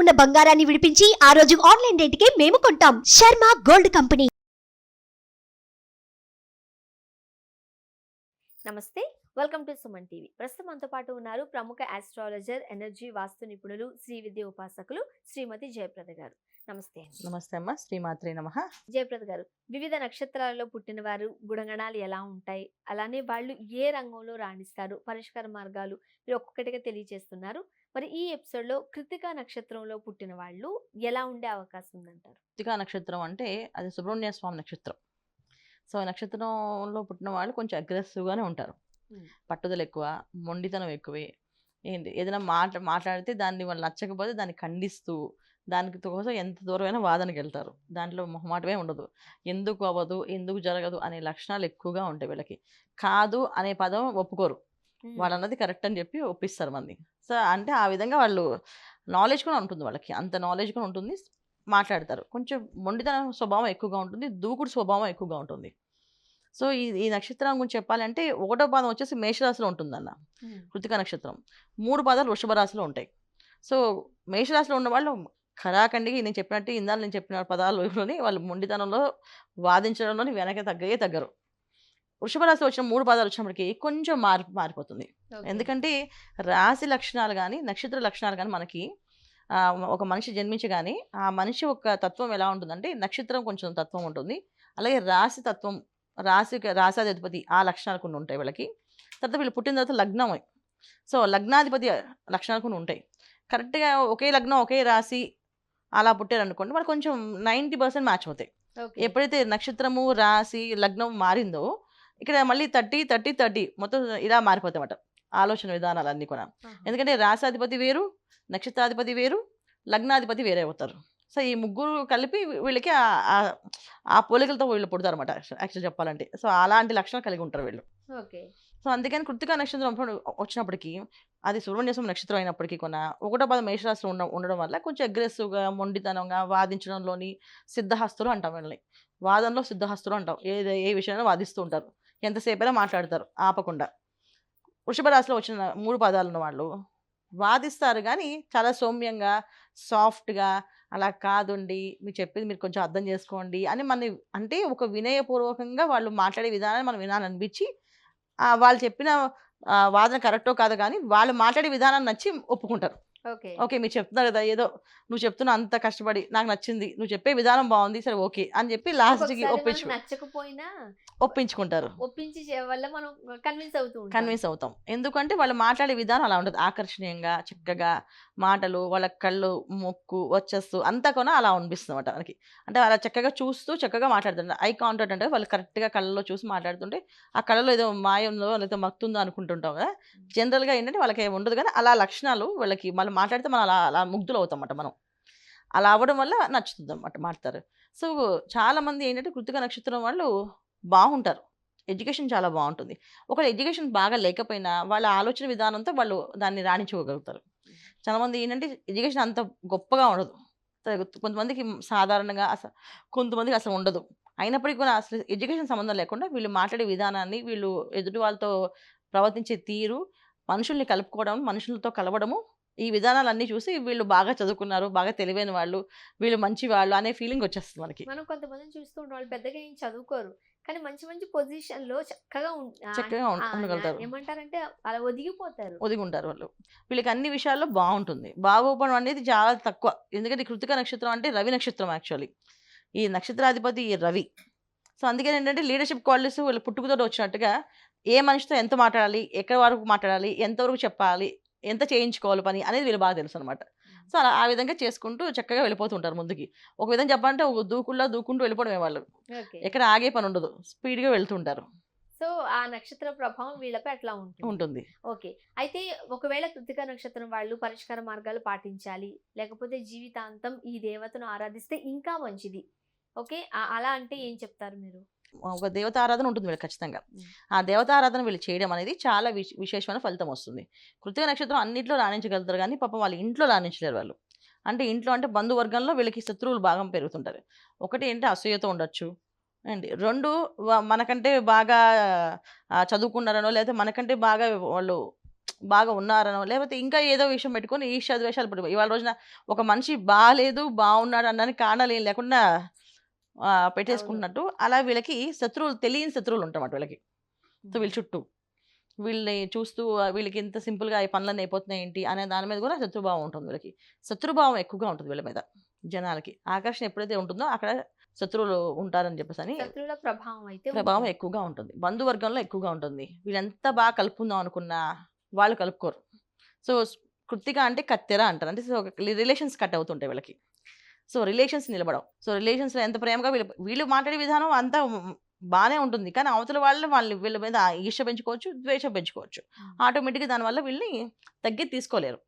ఉన్న బంగారాన్ని విడిపించి ఆ రోజు ఆన్లైన్ రేటుకే మేము కొంటాం. Sharma gold company. నమస్తే వెల్కమ్ టు సుమన్ టీవీ. ప్రస్తుతం మనతో పాటు ఉన్నారు ప్రముఖ ఆస్ట్రాలజర్ ఎనర్జీ వాస్తు నిపుణులు శ్రీ విద్య ఉపాసకులు శ్రీమతి జయప్రద గారు. నమస్తే నమస్తే అమ్మ శ్రీమాత్రే నమ. జయప్రద గారు వివిధ నక్షత్రాలలో పుట్టిన వారు గుణగణాలు ఎలా ఉంటాయి? అలానే వాళ్ళు ఏ రంగంలో రాణిస్తారు? పరిష్కార మార్గాలు మీరు ఒక్కొక్కటిగా తెలియజేస్తున్నారు. మరి ఈ ఎపిసోడ్లో కృతికా నక్షత్రంలో పుట్టిన వాళ్ళు ఎలా ఉండే అవకాశం ఉందంటారు? కృతికా నక్షత్రం అంటే అది సుబ్రహ్మణ్య స్వామి నక్షత్రం. సో నక్షత్రంలో పుట్టిన వాళ్ళు కొంచెం అగ్రెసివ్గానే ఉంటారు. పట్టుదల ఎక్కువ మొండితనం ఎక్కువే. ఏంటి? ఏదైనా మాట మాట్లాడితే దాన్ని వాళ్ళు నచ్చకపోతే దాన్ని ఖండిస్తూ దానికి కోసం ఎంత దూరమైనా వాదనకి వెళ్తారు. దాంట్లో మొహమాటమే ఉండదు. ఎందుకు అవ్వదు? ఎందుకు జరగదు? అనే లక్షణాలు ఎక్కువగా ఉంటాయి వీళ్ళకి. కాదు అనే పదం ఒప్పుకోరు. వాళ్ళు అన్నది కరెక్ట్ అని చెప్పి ఒప్పిస్తారు మంది. సో అంటే ఆ విధంగా వాళ్ళు నాలెడ్జ్ కూడా ఉంటుంది వాళ్ళకి. అంత నాలెడ్జ్ కూడా ఉంటుంది. మాట్లాడతారు. కొంచెం మొండితనం స్వభావం ఎక్కువగా ఉంటుంది. దూకుడు స్వభావం ఎక్కువగా ఉంటుంది. సో ఈ ఈ నక్షత్రం గురించి చెప్పాలంటే ఒకటో పాదం వచ్చేసి మేషరాశిలో ఉంటుందన్న. కృతిక నక్షత్రం. మూడు పాదాలు వృషభ రాశిలో ఉంటాయి. సో మేషరాశిలో ఉన్న వాళ్ళు ఖరాఖండిగా నేను చెప్పినట్టు ఇందాక నేను చెప్పిన పదాలలోని వాళ్ళు మొండితనంలో వాదించడంలోని వెనక తగ్గగే తగ్గరు. వృషభ రాశిలో వచ్చిన మూడు పాదాలు వచ్చినప్పటికీ కొంచెం మారి మారిపోతుంది. ఎందుకంటే రాశి లక్షణాలు కానీ నక్షత్ర లక్షణాలు కానీ మనకి ఒక మనిషి జన్మించగానే ఆ మనిషి యొక్క తత్వం ఎలా ఉంటుందంటే నక్షత్రం కొంచెం తత్వం ఉంటుంది. అలాగే రాశి తత్వం రాశి రాశాధిపతి ఆ లక్షణాలు కొన్ని ఉంటాయి వీళ్ళకి. తర్వాత వీళ్ళు పుట్టిన తర్వాత లగ్నం. సో లగ్నాధిపతి లక్షణాలు కొన్ని ఉంటాయి. కరెక్ట్గా ఒకే లగ్నం ఒకే రాశి అలా పుట్టారనుకోండి వాళ్ళు కొంచెం నైంటీ పర్సెంట్ మ్యాచ్ అవుతాయి. ఎప్పుడైతే నక్షత్రము రాశి లగ్నం మారిందో ఇక్కడ మళ్ళీ థర్టీ థర్టీ థర్టీ మొత్తం ఇలా మారిపోతాయి అన్నమాట ఆలోచన విధానాలు అన్నీ కూడా. ఎందుకంటే రాశాధిపతి వేరు నక్షత్రాధిపతి వేరు లగ్నాధిపతి వేరే అవుతారు. సో ఈ ముగ్గురు కలిపి వీళ్ళకి ఆ- పోలికలతో వీళ్ళు పుడతారు అనమాట యాక్చువల్ చెప్పాలంటే. సో అలాంటి లక్షణాలు కలిగి ఉంటారు వీళ్ళు. ఓకే. సో అందుకని కృతికా నక్షత్రం వచ్చినప్పటికీ అది సుబ్రహ్మణ్యస్వామి నక్షత్రం అయినప్పటికీ కొన ఒకటో పద మేషరాశి ఉండ ఉండడం వల్ల కొంచెం అగ్రెసివ్గా మొండితనంగా వాదించడంలోని సిద్ధహస్తులు అంటాం వీళ్ళని. వాదనలో సిద్ధహస్తులు అంటాం. ఏ ఏ విషయంలో వాదిస్తూ ఉంటారు. ఎంతసేపైనా మాట్లాడతారు ఆపకుండా. వృషభ రాశిలో వచ్చిన మూడు పదాలు ఉన్న వాళ్ళు వాదిస్తారు కానీ చాలా సౌమ్యంగా సాఫ్ట్గా అలా కాదండి మీరు చెప్పేది మీరు కొంచెం అర్థం చేసుకోండి అని మన అంటే ఒక వినయపూర్వకంగా వాళ్ళు మాట్లాడే విధానాన్ని మనం వినాలనిపించి అనిపించి వాళ్ళు చెప్పిన వాదన కరెక్టో కాదు కానీ వాళ్ళు మాట్లాడే విధానం నచ్చి ఒప్పుకుంటారు. ఓకే. మీరు చెప్తున్నారు కదా ఏదో నువ్వు చెప్తున్నావు అంత కష్టపడి నాకు నచ్చింది నువ్వు చెప్పే విధానం బాగుంది సరే ఓకే అని చెప్పి ఒప్పించు నచ్చకపోయినా ఒప్పించుకుంటారు. ఒప్పించి వల్ల మనం కన్విన్స్ అవుతూ కన్విన్స్ అవుతాం. ఎందుకంటే వాళ్ళు మాట్లాడే విధానం అలా ఉండదు. ఆకర్షణీయంగా చక్కగా మాటలు వాళ్ళ కళ్ళు మొక్కు వచ్చేస్తూ అంతా కూడా అలా అనిపిస్తుంది అనమాట మనకి. అంటే అలా చక్కగా చూస్తూ చక్కగా మాట్లాడుతుంటారు. ఐ కాంటాక్ట్ అంటే వాళ్ళు కరెక్ట్గా కళ్ళలో చూసి మాట్లాడుతుంటే ఆ కళ్ళలో ఏదో మాయ ఉందో లేకపోతే మత్తుందో అనుకుంటుంటాం కదా. జనరల్గా ఏంటంటే వాళ్ళకి ఏమి ఉండదు కానీ అలా లక్షణాలు వాళ్ళకి వాళ్ళు మాట్లాడితే మనం అలా అలా ముగ్ధులు అవుతాం మనం. అలా అవ్వడం వల్ల నచ్చుతుంది అన్నమాట మాట్లాడతారు. సో చాలామంది ఏంటంటే కృతిక నక్షత్రం వాళ్ళు బాగుంటారు. ఎడ్యుకేషన్ చాలా బాగుంటుంది. ఒకవేళ ఎడ్యుకేషన్ బాగా లేకపోయినా వాళ్ళ ఆలోచన విధానంతో వాళ్ళు దాన్ని రాణించుకోగలుగుతారు. చాలామంది ఏంటంటే ఎడ్యుకేషన్ అంత గొప్పగా ఉండదు. కొంతమందికి సాధారణంగా అసలు కొంతమందికి అసలు ఉండదు. అయినప్పటికీ కూడా అసలు ఎడ్యుకేషన్ సంబంధం లేకుండా వీళ్ళు మాట్లాడే విధానాన్ని వీళ్ళు ఎదుటి వాళ్ళతో ప్రవర్తించే తీరు మనుషుల్ని కలుపుకోవడం మనుషులతో కలవడము ఈ విధానాలన్నీ చూసి వీళ్ళు బాగా చదువుకున్నారు బాగా తెలివైన వాళ్ళు వీళ్ళు మంచి వాళ్ళు అనే ఫీలింగ్ వచ్చేస్తుంది మనకి. మనం కొంతమందిని చూస్తూ ఉంటాం వాళ్ళు పెద్దగా ఏం చదువుకోరు. కానీ మంచి మంచి పొజిషన్లో చక్కగా చక్కగా ఉండగలుగుతారు. ఏమంటారంటే అలా ఒదిగిపోతారు. ఒదిగి ఉంటారు వాళ్ళు. వీళ్ళకి అన్ని విషయాల్లో బాగుంటుంది. బాగోపడం అనేది చాలా తక్కువ. ఎందుకంటే కృతిక నక్షత్రం అంటే రవి నక్షత్రం యాక్చువల్లీ. ఈ నక్షత్రాధిపతి ఈ రవి. సో అందుకని ఏంటంటే లీడర్షిప్ క్వాలిటీస్ వీళ్ళు పుట్టుకతో వచ్చినట్టుగా ఏ మనిషితో ఎంత మాట్లాడాలి ఎక్కడి వరకు మాట్లాడాలి ఎంతవరకు చెప్పాలి ఎంత చేయించుకోవాలి పని అనేది వీళ్ళు బాగా తెలుసు అనమాట సో అలా ఆ విధంగా చేసుకుంటూ చక్కగా వెళ్ళిపోతుంటారు ముందుకి. ఒక విధంగా చెప్పాలంటే ఒక దూకుల్లో దూకుంటూ వెళ్ళిపోవడమే వాళ్ళు. ఎక్కడ ఆగే పని ఉండదు. స్పీడ్గా వెళ్తుంటారు. సో ఆ నక్షత్ర ప్రభావం వీళ్ళపై అట్లా ఉంటుంది. ఉంటుంది. ఓకే. అయితే ఒకవేళ కృతిక నక్షత్రం వాళ్ళు పరిష్కార మార్గాలు పాటించాలి లేకపోతే జీవితాంతం ఈ దేవతను ఆరాధిస్తే ఇంకా మంచిది. ఓకే? అలా అంటే ఏం చెప్తారు మీరు? ఒక దేవత ఆరాధన ఉంటుంది వీళ్ళకి ఖచ్చితంగా. ఆ దేవత ఆరాధన వీళ్ళు చేయడం అనేది చాలా విశ్- విశేషమైన ఫలితం వస్తుంది. కృతిక నక్షత్రం అన్నింటిలో రాణించగలుగుతారు కానీ పాపం వాళ్ళు ఇంట్లో రాణించలేరు వాళ్ళు. అంటే ఇంట్లో అంటే బంధువర్గంలో వీళ్ళకి శత్రువులు బాగా పెరుగుతుంటారు. ఒకటి ఏంటి? అసూయతో ఉండొచ్చు. అండి రెండు మనకంటే బాగా చదువుకున్నారనో లేకపోతే మనకంటే బాగా వాళ్ళు బాగా ఉన్నారనో లేకపోతే ఇంకా ఏదో విషయం పెట్టుకొని ఈర్ష్య ద్వేషాలు పెట్టుకో ఇవాళ రోజున ఒక మనిషి బాగాలేదు బాగున్నాడు అనడానికి కారణాలు ఏం లేకుండా పెట్టేసుకుంటున్నట్టు అలా వీళ్ళకి శత్రువులు తెలియని శత్రువులు ఉంటామాట వీళ్ళకి. సో వీళ్ళ చుట్టూ వీళ్ళని చూస్తూ వీళ్ళకి ఇంత సింపుల్గా ఈ పనులన్నీ అయిపోతున్నాయి ఏంటి అనే దాని మీద కూడా శత్రుభావం ఉంటుంది వీళ్ళకి. శత్రుభావం ఎక్కువగా ఉంటుంది వీళ్ళ మీద జనాలకి. ఆకర్షణ ఎప్పుడైతే ఉంటుందో అక్కడ శత్రువులు ఉంటారని చెప్పేసి అని ప్రభావం అయితే ప్రభావం. ఎక్కువగా ఉంటుంది. బంధువర్గంలో ఎక్కువగా ఉంటుంది. వీళ్ళు ఎంత బాగా కలుపుకుందాం అనుకున్నా వాళ్ళు కలుపుకోరు. సో కృతిక అంటే కత్తెర అంటారు. అంటే సో రిలేషన్స్ కట్ అవుతుంటాయి వీళ్ళకి. సో రిలేషన్స్ నిలబడవు. సో రిలేషన్స్లో ఎంత ప్రేమగా వీళ్ళు వీళ్ళు మాట్లాడే విధానం అంతా బాగానే ఉంటుంది. కానీ అవతల వాళ్ళు వాళ్ళు వీళ్ళ మీద ఈర్ష పెంచుకోవచ్చు ద్వేషం పెంచుకోవచ్చు. ఆటోమేటిక్గా దానివల్ల వీళ్ళని తగ్గి తీసుకోలేరు.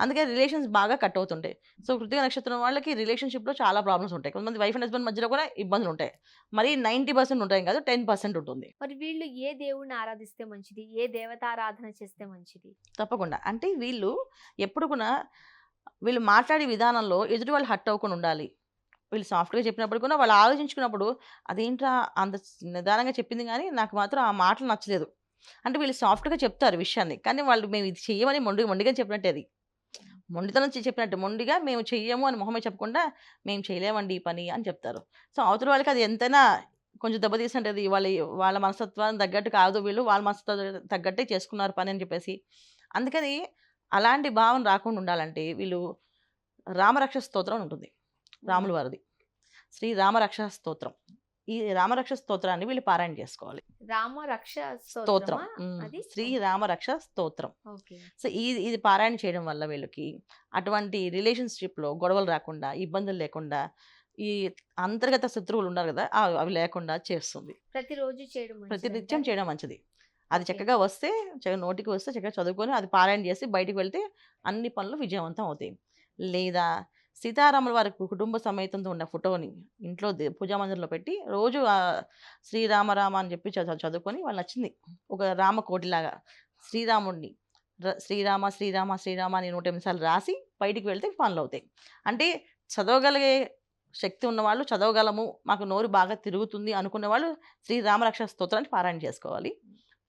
అందుకే రిలేషన్స్ బాగా కట్ అవుతుంటాయి. సో కృతిక నక్షత్రం వాళ్ళకి రిలేషన్షిప్లో చాలా ప్రాబ్లమ్స్ ఉంటాయి. కొంతమంది వైఫ్ అండ్ హస్బెండ్ మధ్యలో కూడా ఇబ్బందులు ఉంటాయి. మరి నైంటీ పర్సెంట్ ఉంటాయి కాదు టెన్ పర్సెంట్ ఉంటుంది. మరి వీళ్ళు ఏ దేవుడిని ఆరాధిస్తే మంచిది? ఏ దేవతారాధన చేస్తే మంచిది? తప్పకుండా. అంటే వీళ్ళు ఎప్పుడు కూడా వీళ్ళు మాట్లాడే విధానంలో ఎదుటి వాళ్ళు హట్ అవ్వకుండా ఉండాలి. వీళ్ళు సాఫ్ట్గా చెప్పినప్పుడు కూడా వాళ్ళు ఆలోచించుకున్నప్పుడు అదేంట్రా అంత నిదానంగా చెప్పింది కానీ నాకు మాత్రం ఆ మాటలు నచ్చలేదు. అంటే వీళ్ళు సాఫ్ట్గా చెప్తారు విషయాన్ని. కానీ వాళ్ళు మేము ఇది చెయ్యమని మొండి మొండిగా చెప్పినట్టే అది. మొండితనం చెప్పినట్టు మొండిగా మేము చెయ్యము అని మొహమే చెప్పకుండా మేము చేయలేమండి ఈ పని అని చెప్తారు. సో అవతల వాళ్ళకి అది ఎంతైనా కొంచెం దెబ్బతీస్తుంటుంది వాళ్ళ వాళ్ళ మనస్తత్వాన్ని తగ్గట్టు కాదు వీళ్ళు. వాళ్ళ మనస్తత్వం తగ్గట్టే చేసుకున్నారు పని అని చెప్పేసి. అందుకని అలాంటి భావన రాకుండా ఉండాలంటే వీళ్ళు రామరక్ష స్తోత్రం ఉంటుంది రాముల వారిది. శ్రీ రామరక్ష స్తోత్రం. ఈ రామరక్ష స్తోత్రాన్ని వీళ్ళు పారాయణ చేసుకోవాలి. రామ రక్ష స్తోత్రం శ్రీ రామరక్ష స్తోత్రం. సో ఈ ఇది పారాయణ చేయడం వల్ల వీళ్ళకి అటువంటి రిలేషన్షిప్లో గొడవలు రాకుండా ఇబ్బందులు లేకుండా ఈ అంతర్గత శత్రువులు ఉన్నారు కదా అవి లేకుండా చేస్తుంది. ప్రతిరోజు చేయడం ప్రతినిత్యం? చేయడం మంచిది. అది. చక్కగా వస్తే చక్కగా నోటికి వస్తే చక్కగా చదువుకొని అది పారాయణ చేసి బయటికి వెళ్తే అన్ని పనులు విజయవంతం అవుతాయి. లేదా సీతారాముల వారి కుటుంబ సమేతంతో ఉన్న ఫోటోని ఇంట్లో దే- పూజా మందిరంలో పెట్టి రోజు శ్రీరామ రామ అని చెప్పి చదువు చదువుకొని వాళ్ళు నచ్చింది. ఒక రామ కోటిలాగా శ్రీరాముడిని శ్రీరామ శ్రీరామ శ్రీరామ అని నూట ఎనిమిది సార్లు రాసి బయటికి వెళ్తే పనులు అవుతాయి. అంటే చదవగలిగే శక్తి ఉన్నవాళ్ళు చదవగలము మాకు నోరు బాగా తిరుగుతుంది అనుకునే వాళ్ళు శ్రీరామరక్ష స్తోత్రాన్ని పారాయణ చేసుకోవాలి.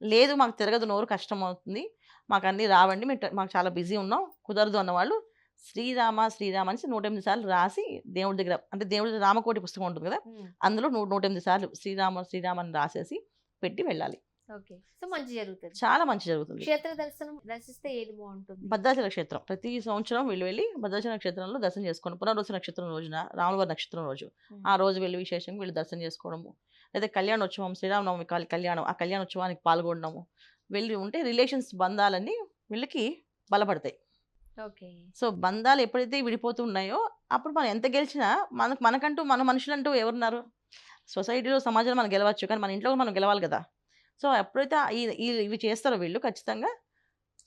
లేదు మాకు తిరగదు నోరు కష్టం అవుతుంది మాకు అన్నీ రావండి మేము మాకు చాలా బిజీ ఉన్నాం కుదరదు అన్నవాళ్ళు శ్రీరామ శ్రీరామ అని నూట ఎనిమిది సార్లు రాసి దేవుడి దగ్గర అంటే దేవుడి రామకోటి పుస్తకం ఉంటుంది కదా అందులో నూట నూట ఎనిమిది సార్లు శ్రీరామ శ్రీరామ అని రాసేసి పెట్టి వెళ్ళాలి. ఓకే. సో మంచి జరుగుతుంది. చాలా మంచి జరుగుతుంది. క్షేత్ర దర్శనం దర్శిస్తే ఏది బాగుంటుంది? భద్రాచల క్షేత్రం. ప్రతి సంవత్సరం వీళ్ళు వెళ్ళి భద్రాచల క్షేత్రంలో దర్శనం చేసుకోవడం పునర్వసు నక్షత్రం రోజున రాములవారి నక్షత్రం రోజు. ఆ రోజు వెళ్ళి విశేషంగా వీళ్ళు దర్శనం చేసుకోవడము. లేదా కళ్యాణోత్సవం శ్రీరామనవమి కాలి- కళ్యాణం ఆ కళ్యాణోత్సవానికి పాల్గొనడము. వెళ్ళి ఉంటే రిలేషన్స్ బంధాలన్నీ వీళ్ళకి బలపడతాయి. ఓకే. సో బంధాలు ఎప్పుడైతే విడిపోతూ ఉన్నాయో అప్పుడు మనం ఎంత గెలిచినా మనకు మనకంటూ మన మనుషులంటూ ఎవరున్నారు? సొసైటీలో సమాజంలో మనం గెలవచ్చు. కానీ మన ఇంట్లో మనం గెలవాలి కదా. సో ఎప్పుడైతే ఇవి చేస్తారో వీళ్ళు ఖచ్చితంగా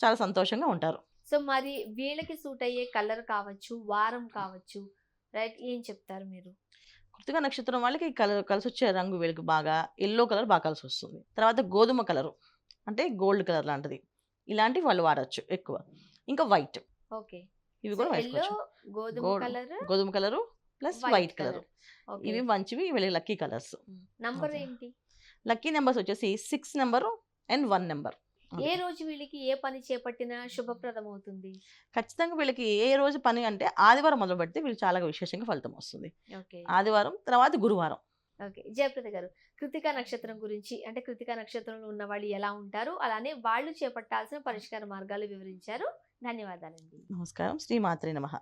చాలా సంతోషంగా ఉంటారు. సో మరి వీళ్ళకి సూట్ అయ్యే కలర్ కావచ్చు వారం కావచ్చు రైట్? ఏం చెప్తారు మీరు? కృతిక నక్షత్రం వాళ్ళకి కలర్ కలిసి వచ్చే రంగు వీళ్ళకి బాగా ఎల్లో కలర్ బాగా కలిసి వస్తుంది తర్వాత గోధుమ కలరు అంటే గోల్డ్ కలర్ లాంటిది. ఇలాంటివి వాళ్ళు వాడచ్చు ఎక్కువ. ఇంకా వైట్. ఓకే. ఇవి కూడా వాడుకోవచ్చు గోధుమ కలర్ గోధుమ కలరు ప్లస్ వైట్ కలర్. ఇవి మంచివి వీళ్ళకి లక్కీ కలర్స్. నంబర్. ఏంటి? లక్కీ నెంబర్స్ వచ్చేసి six number and one number. ఏ రోజు వీళ్ళకి ఏ పని చేపట్టినా శుభప్రదం అవుతుంది ఖచ్చితంగా వీళ్ళకి ఏ రోజు పని అంటే ఆదివారం మొదలు పెడితే వీళ్ళు చాలా విశేషంగా ఫలితం వస్తుంది. ఓకే. ఆదివారం తర్వాత గురువారం. ఓకే. జయప్రద గారు కృతికా నక్షత్రం గురించి అంటే కృతికా నక్షత్రంలో ఉన్న వాళ్ళు ఎలా ఉంటారు? అలానే వాళ్ళు చేపట్టాల్సిన పరిష్కార మార్గాలు వివరించారు. ధన్యవాదాలండి. నమస్కారం. శ్రీమాత్రి నమః.